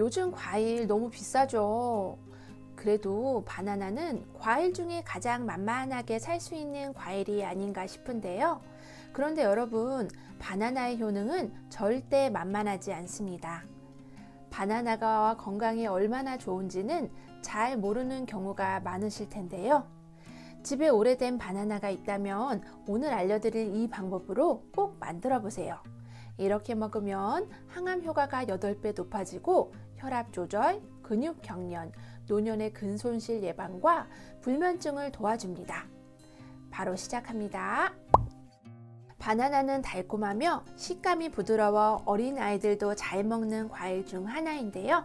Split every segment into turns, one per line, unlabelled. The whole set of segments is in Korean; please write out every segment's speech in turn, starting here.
요즘 과일 너무 비싸죠. 그래도 바나나는 과일 중에 가장 만만하게 살 수 있는 과일이 아닌가 싶은데요. 그런데 여러분, 바나나의 효능은 절대 만만하지 않습니다. 바나나가 건강에 얼마나 좋은지는 잘 모르는 경우가 많으실 텐데요. 집에 오래된 바나나가 있다면 오늘 알려드릴 이 방법으로 꼭 만들어 보세요. 이렇게 먹으면 항암 효과가 8배 높아지고 혈압 조절, 근육 경련, 노년의 근손실 예방과 불면증을 도와줍니다. 바로 시작합니다. 바나나는 달콤하며 식감이 부드러워 어린 아이들도 잘 먹는 과일 중 하나인데요.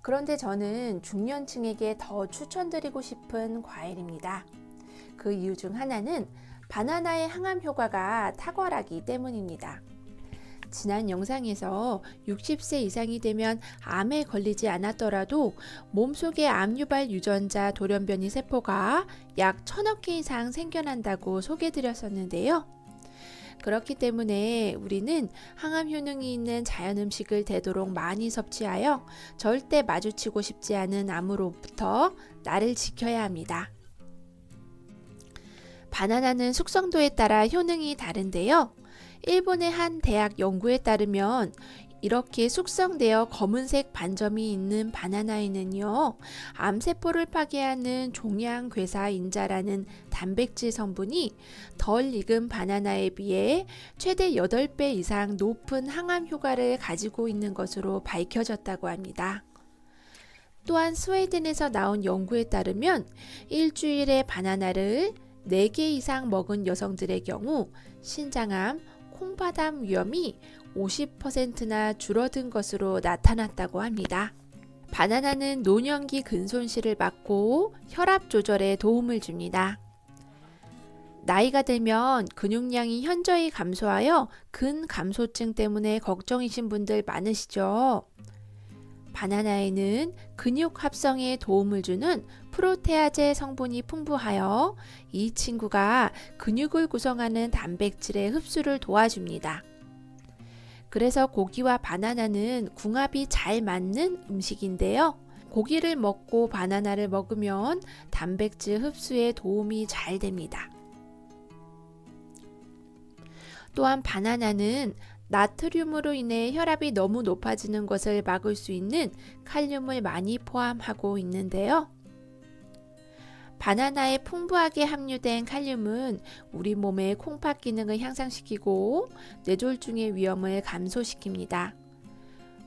그런데 저는 중년층에게 더 추천드리고 싶은 과일입니다. 그 이유 중 하나는 바나나의 항암 효과가 탁월하기 때문입니다. 지난 영상에서 60세 이상이 되면 암에 걸리지 않았더라도 몸속의 암 유발 유전자 돌연변이 세포가 약 천억 개 이상 생겨난다고 소개드렸었는데요. 그렇기 때문에 우리는 항암 효능이 있는 자연 음식을 되도록 많이 섭취하여 절대 마주치고 싶지 않은 암으로부터 나를 지켜야 합니다. 바나나는 숙성도에 따라 효능이 다른데요. 일본의 한 대학 연구에 따르면 이렇게 숙성되어 검은색 반점이 있는 바나나에는요, 암세포를 파괴하는 종양괴사 인자라는 단백질 성분이 덜 익은 바나나에 비해 최대 8배 이상 높은 항암 효과를 가지고 있는 것으로 밝혀졌다고 합니다. 또한 스웨덴에서 나온 연구에 따르면 일주일에 바나나를 4개 이상 먹은 여성들의 경우 신장암, 콩바담 위험이 50%나 줄어든 것으로 나타났다고 합니다. 바나나는 노년기 근손실을 막고 혈압 조절에 도움을 줍니다. 나이가 들면 근육량이 현저히 감소하여 근감소증 때문에 걱정이신 분들 많으시죠? 바나나에는 근육 합성에 도움을 주는 프로테아제 성분이 풍부하여 이 친구가 근육을 구성하는 단백질의 흡수를 도와줍니다. 그래서 고기와 바나나는 궁합이 잘 맞는 음식인데요. 고기를 먹고 바나나를 먹으면 단백질 흡수에 도움이 잘 됩니다. 또한 바나나는 나트륨으로 인해 혈압이 너무 높아지는 것을 막을 수 있는 칼륨을 많이 포함하고 있는데요. 바나나에 풍부하게 함유된 칼륨은 우리 몸의 콩팥 기능을 향상시키고 뇌졸중의 위험을 감소시킵니다.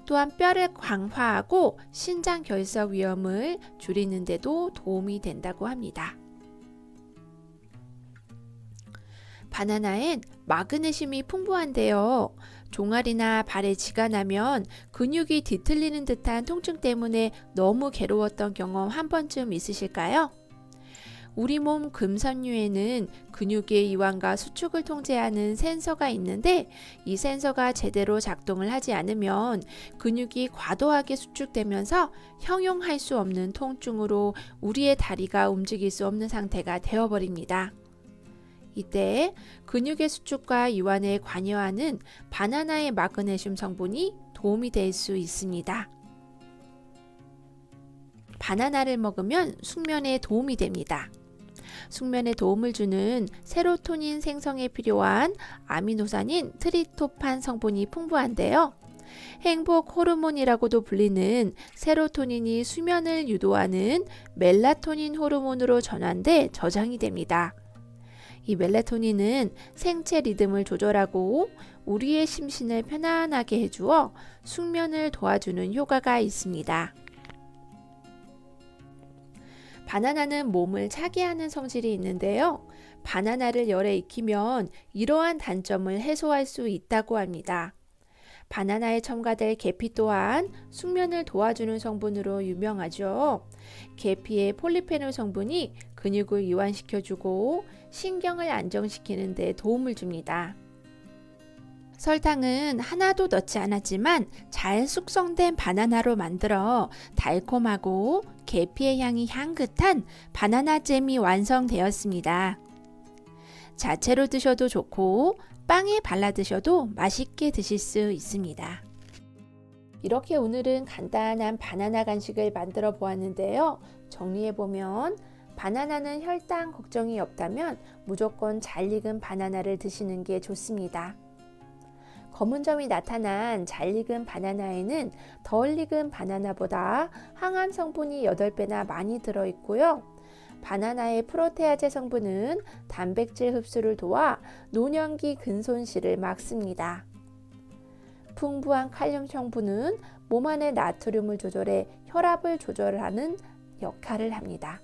또한 뼈를 강화하고 신장 결석 위험을 줄이는데도 도움이 된다고 합니다. 바나나엔 마그네슘이 풍부한데요. 종아리나 발에 쥐가 나면 근육이 뒤틀리는 듯한 통증 때문에 너무 괴로웠던 경험 한 번쯤 있으실까요? 우리 몸 금선류에는 근육의 이완과 수축을 통제하는 센서가 있는데 이 센서가 제대로 작동을 하지 않으면 근육이 과도하게 수축되면서 형용할 수 없는 통증으로 우리의 다리가 움직일 수 없는 상태가 되어버립니다. 이때 근육의 수축과 이완에 관여하는 바나나의 마그네슘 성분이 도움이 될 수 있습니다. 바나나를 먹으면 숙면에 도움이 됩니다. 숙면에 도움을 주는 세로토닌 생성에 필요한 아미노산인 트리토판 성분이 풍부한데요. 행복 호르몬이라고도 불리는 세로토닌이 수면을 유도하는 멜라토닌 호르몬으로 전환돼 저장이 됩니다. 이 멜라토닌은 생체 리듬을 조절하고 우리의 심신을 편안하게 해주어 숙면을 도와주는 효과가 있습니다. 바나나는 몸을 차게 하는 성질이 있는데요. 바나나를 열에 익히면 이러한 단점을 해소할 수 있다고 합니다. 바나나에 첨가될 계피 또한 숙면을 도와주는 성분으로 유명하죠. 계피의 폴리페놀 성분이 근육을 이완시켜주고 신경을 안정시키는 데 도움을 줍니다. 설탕은 하나도 넣지 않았지만 잘 숙성된 바나나로 만들어 달콤하고 계피의 향이 향긋한 바나나 잼이 완성되었습니다. 자체로 드셔도 좋고 빵에 발라 드셔도 맛있게 드실 수 있습니다. 이렇게 오늘은 간단한 바나나 간식을 만들어 보았는데요. 정리해 보면 바나나는 혈당 걱정이 없다면 무조건 잘 익은 바나나를 드시는 게 좋습니다. 검은 점이 나타난 잘 익은 바나나에는 덜 익은 바나나보다 항암 성분이 8배나 많이 들어 있고요. 바나나의 프로테아제 성분은 단백질 흡수를 도와 노년기 근손실을 막습니다. 풍부한 칼륨 성분은 몸 안의 나트륨을 조절해 혈압을 조절하는 역할을 합니다.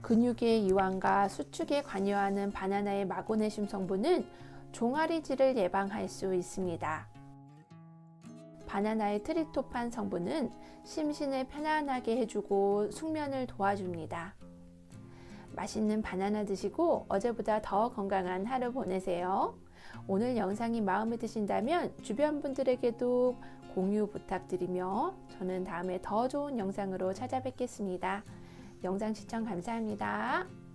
근육의 이완과 수축에 관여하는 바나나의 마그네슘 성분은 종아리질을 예방할 수 있습니다. 바나나의 트립토판 성분은 심신을 편안하게 해주고 숙면을 도와줍니다. 맛있는 바나나 드시고 어제보다 더 건강한 하루 보내세요. 오늘 영상이 마음에 드신다면 주변 분들에게도 공유 부탁드리며 저는 다음에 더 좋은 영상으로 찾아뵙겠습니다. 영상 시청 감사합니다.